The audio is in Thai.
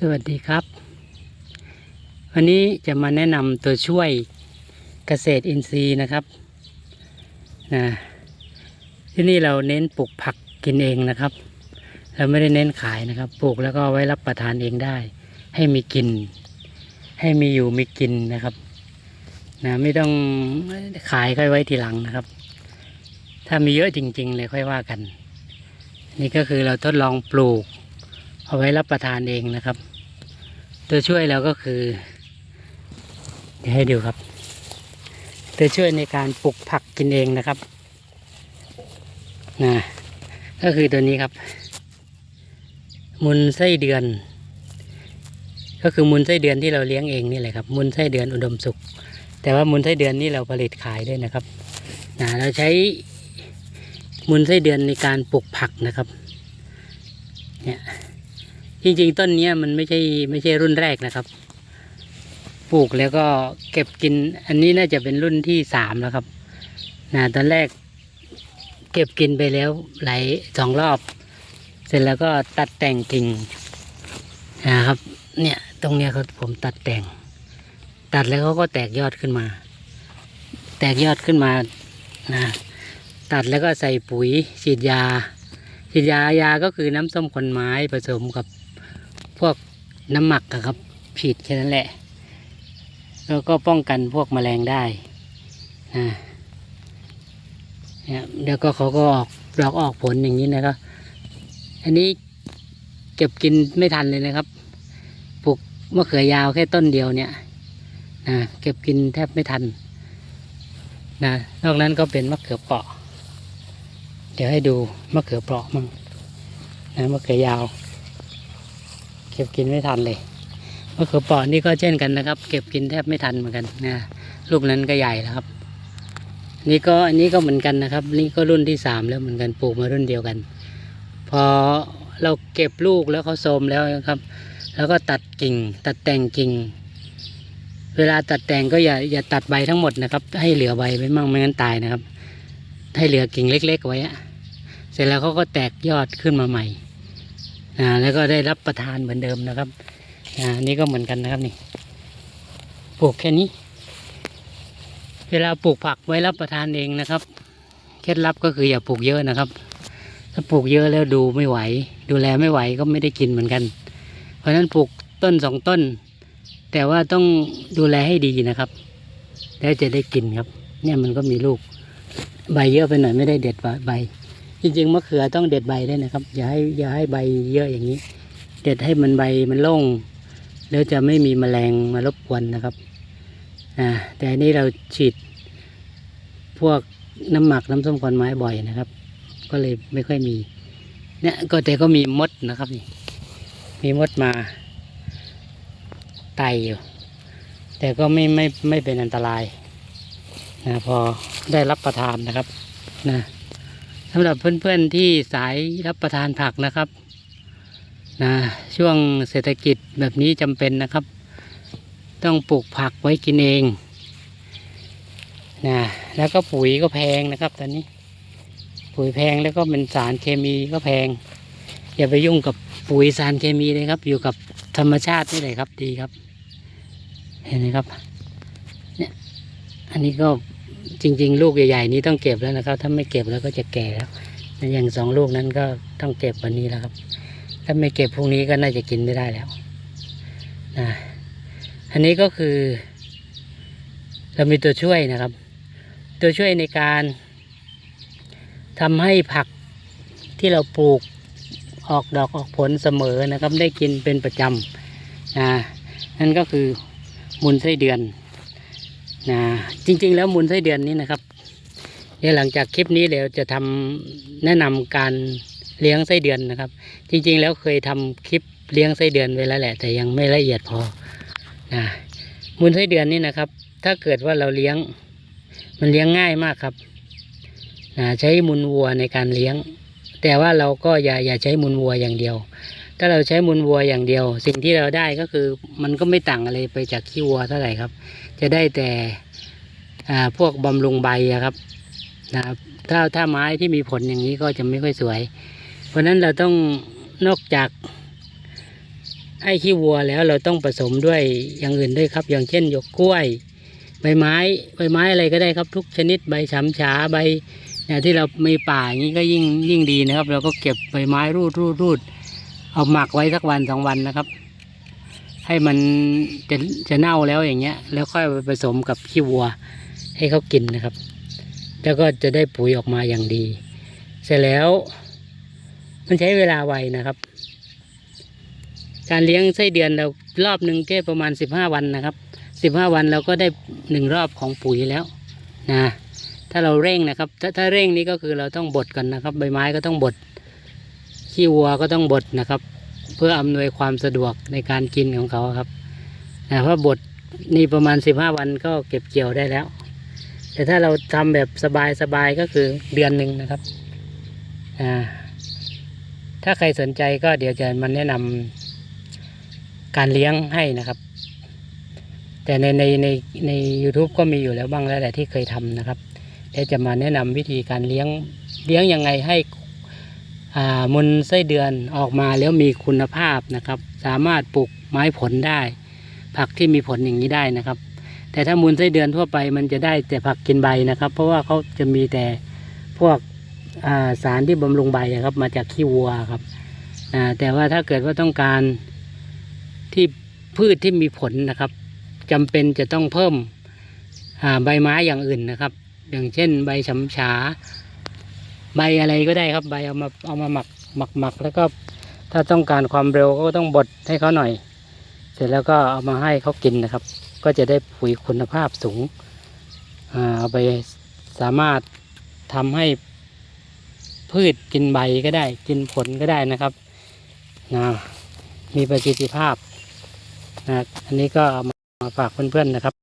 สวัสดีครับ วันนี้จะมาแนะนำตัวช่วยเกษตรอินทรีย์นะครับนะที่นี่เราเน้นปลูกผักกินเองนะครับ เราไม่ได้เน้นขายนะครับ ปลูกแล้วก็ไว้รับประทานเองได้ ให้มีกิน ให้มีอยู่มีกินนะครับนะไม่ต้องขายค่อยไว้ทีหลังนะครับ ถ้ามีเยอะจริง ๆ เลยค่อยว่ากัน นี่ก็คือเราทดลองปลูก เอาไว้รับประทานเองนะครับ ตัวช่วยเราก็คือเดี๋ยวให้ดูครับ ตัวช่วยในการปลูกผักกินเองนะครับนะก็คือตัวนี้ครับ มุนไส้เดือน ก็คือมุนไส้เดือนที่เราเลี้ยงเองนี่แหละครับ มุนไส้เดือนอุดมสุข แต่ว่ามุนไส้เดือนนี่เราผลิตขายด้วยนะครับนะเราใช้มุนไส้เดือนในการปลูกผักนะครับ เนี่ย จริงๆ ต้นนี้มันไม่ใช่ไม่ใช่รุ่นแรกนะครับ ปลูกแล้วก็เก็บกิน อันนี้น่าจะเป็นรุ่นที่สามแล้วครับนะตอนแรกเก็บกินไปแล้วหลายสองรอบ เสร็จแล้วก็ตัดแต่งกิ่งนะครับ เนี่ยตรงเนี้ยเขาผมตัดแต่ง ตัดแล้วเขาก็แตกยอดขึ้นมา แตกยอดขึ้นมานะตัดแล้วก็ใส่ปุ๋ยฉีดยาฉีดยายาก็คือน้ำส้มคนไม้ผสมกับ วกน้ำหมักครับฉีดแค่นั้นแหละ แล้วก็ป้องกันพวกแมลงได้นะเนี่ยเดี๋ยวก็เขาก็ออกดอกออกผลอย่างนี้นะครับ อันนี้เก็บกินไม่ทันเลยนะครับปลูกมะเขือยาวแค่ต้นเดียวเนี่ยนะเก็บกินแทบไม่ทันนะนอกนั้นก็เป็นมะเขือเปราะ เดี๋ยวให้ดูมะเขือเปราะมั่งนะมะเขือยาว เก็บกินไม่ทันเลยมะเขือเปราะนี่ก็เช่นกันนะครับ เก็บกินแทบไม่ทันเหมือนกันนะลูกนั้นก็ใหญ่แล้วครับ นี่ก็อันนี้ก็เหมือนกันนะครับ นี่ก็รุ่นที่สามแล้วเหมือนกันปลูกมารุ่นเดียวกัน พอเราเก็บลูกแล้วเขาโทมแล้วนะครับ แล้วก็ตัดกิ่ง ตัดแต่งกิ่ง เวลาตัดแต่งก็อย่าอย่าตัดใบทั้งหมดนะครับ ให้เหลือใบไว้มั่งไม่งั้นตายนะครับ ให้เหลือกิ่งเล็ก ๆ ไว้อะเสร็จแล้วเขาก็แตกยอดขึ้นมาใหม่ นะแล้วก็ได้รับประทานเหมือนเดิมนะครับอ่านี่ก็เหมือนกันนะครับนี่ปลูกแค่นี้ เวลาปลูกผักไว้รับประทานเองนะครับ เคล็ดลับก็คืออย่าปลูกเยอะนะครับ ถ้าปลูกเยอะแล้วดูไม่ไหว ดูแลไม่ไหวก็ไม่ได้กินเหมือนกัน เพราะฉะนั้นปลูกต้นสองต้น แต่ว่าต้องดูแลให้ดีนะครับ แล้วจะได้กินครับ เนี่ยมันก็มีลูก ใบเยอะไปหน่อยไม่ได้เด็ดใบ จริงๆมะเขือต้องเด็ดใบด้วยนะครับ อย่าให้อย่าให้ใบเยอะอย่างนี้ เด็ดให้มันใบมันโล่งแล้วจะไม่มีแมลงมารบกวนนะครับอ่าแต่อันนี้เราฉีด พวกน้ำหมักน้ำส้มควันไม้บ่อยนะครับ ก็เลยไม่ค่อยมีเนี่ยก็แต่ก็มีมดนะครับนี่มีมดมาไต่อยู่ แต่ก็ไม่ไม่ไม่เป็นอันตรายนะพอได้รับประทานนะครับนะ สำหรับเพื่อนๆที่สายรับประทานผักนะครับนะช่วงเศรษฐกิจแบบนี้จำเป็นนะครับ ต้องปลูกผักไว้กินเองนะแล้วก็ปุ๋ยก็แพงนะครับ ตอนนี้ ปุ๋ยแพงแล้วก็เป็นสารเคมีก็แพง อย่าไปยุ่งกับปุ๋ยสารเคมีเลยครับ อยู่กับธรรมชาตินี่เลยครับดีครับ เห็นไหมครับเนี่ยอันนี้ก็ จริง ๆ ลูกใหญ่ๆนี้ต้องเก็บแล้วนะครับ ถ้าไม่เก็บแล้วก็จะแก่แล้วอย่างสองลูกนั้นก็ต้องเก็บวันนี้แล้วครับ ถ้าไม่เก็บพรุ่งนี้ก็น่าจะกินไม่ได้แล้วนะอันนี้ก็คือ เรามีตัวช่วยนะครับ ตัวช่วยในการทำให้ผักที่เราปลูกออกดอกออกผลเสมอนะครับ ได้กินเป็นประจำนะนั่นก็คือมูลไส้เดือน นะจริง ๆ แล้วมูลไส้เดือนนี้นะครับเดี๋ยวหลังจากคลิปนี้เดี๋ยวจะทำแนะนำการเลี้ยงไส้เดือนนะครับ จริง ๆ แล้วเคยทำคลิปเลี้ยงไส้เดือนไว้แล้วแหละ แต่ยังไม่ละเอียดพอนะมูลไส้เดือนนี่นะครับ ถ้าเกิดว่าเราเลี้ยง มันเลี้ยงง่ายมากครับนะใช้มูลวัวในการเลี้ยง แต่ว่าเราก็อย่าอย่าใช้มูลวัวอย่างเดียว ถ้าเราใช้มูลวัวอย่างเดียว สิ่งที่เราได้ก็คือมันก็ไม่ต่างอะไรไปจากขี้วัวเท่าไหร่ครับ จะได้แต่พวกบำรุงใบครับนะครับถ้าถ้าไม้ที่มีผลอย่างนี้ก็จะไม่ค่อยสวย เพราะฉะนั้นเราต้องนอกจากให้ขี้วัวแล้วเราต้องผสมด้วยอย่างอื่นด้วยครับ อย่างเช่นหยกกล้วย ใบไม้ใบไม้อะไรก็ได้ครับทุกชนิดใบฉำฉาใบเนี่ยที่เรามีป่าอย่างนี้ก็ยิ่งยิ่งดีนะครับ เราก็เก็บใบไม้รูดรูดรูดเอาหมักไว้สักวันสองวันนะครับ ให้มันจะจะเน่าแล้วอย่างเงี้ย แล้วค่อยไปผสมกับขี้วัวให้เขากินนะครับ แล้วก็จะได้ปุ๋ยออกมาอย่างดี เสร็จแล้ว มันใช้เวลาไวนะครับ การเลี้ยงไส้เดือนเรารอบหนึ่งแค่ประมาณสิบห้าวันนะครับสิบห้าวันเราก็ได้หนึ่งรอบของปุ๋ยแล้วนะถ้าเราเร่งนะครับ ถ้าถ้าเร่งนี่ก็คือเราต้องบดกันนะครับ ใบไม้ก็ต้องบดขี้วัวก็ต้องบดนะครับ เพื่ออำนวยความสะดวกในการกินของเขาครับนะเพราะบดนี่ประมาณสิบห้าวันก็เก็บเกี่ยวได้แล้ว แต่ถ้าเราทำแบบสบายๆก็คือเดือนหนึ่งนะครับอ่าถ้าใครสนใจก็เดี๋ยวจะมาแนะนำการเลี้ยงให้นะครับ แต่ในในในใน u t u b e ก็มีอยู่แล้วบ้างแล้วแหละที่เคยทำนะครับเดี๋ยวจะมาแนะนำวิธีการเลี้ยงเลี้ยงยังไงให้ มูลไส้เดือนออกมาแล้วมีคุณภาพนะครับ สามารถปลูกไม้ผลได้ ผักที่มีผลอย่างนี้ได้นะครับ แต่ถ้ามูลไส้เดือนทั่วไปมันจะได้แต่ผักกินใบนะครับ เพราะว่าเขาจะมีแต่พวกาสารที่บำรุงใบครับ มาจากขี้วัวครับแต่ว่าถ้าเกิดว่าต้องการที่พืชที่มีผลนะครับจำเป็นจะต้องเพิ่มใบไม้อย่างอื่นนะครับ อย่างเช่น ใบฉำฉา ใบอะไรก็ได้ครับใบเอามาเอามาหมักหมักหมักแล้วก็ถ้าต้องการความเร็วก็ต้องบดให้เขาหน่อย เสร็จแล้วก็เอามาให้เขากินนะครับ ก็จะได้ปุ๋ยคุณภาพสูงเอาไปสามารถทำให้พืชกินใบก็ได้ กินผลก็ได้นะครับนะมีประสิทธิภาพนะอันนี้ก็เอามาฝากเพื่อนๆนะครับ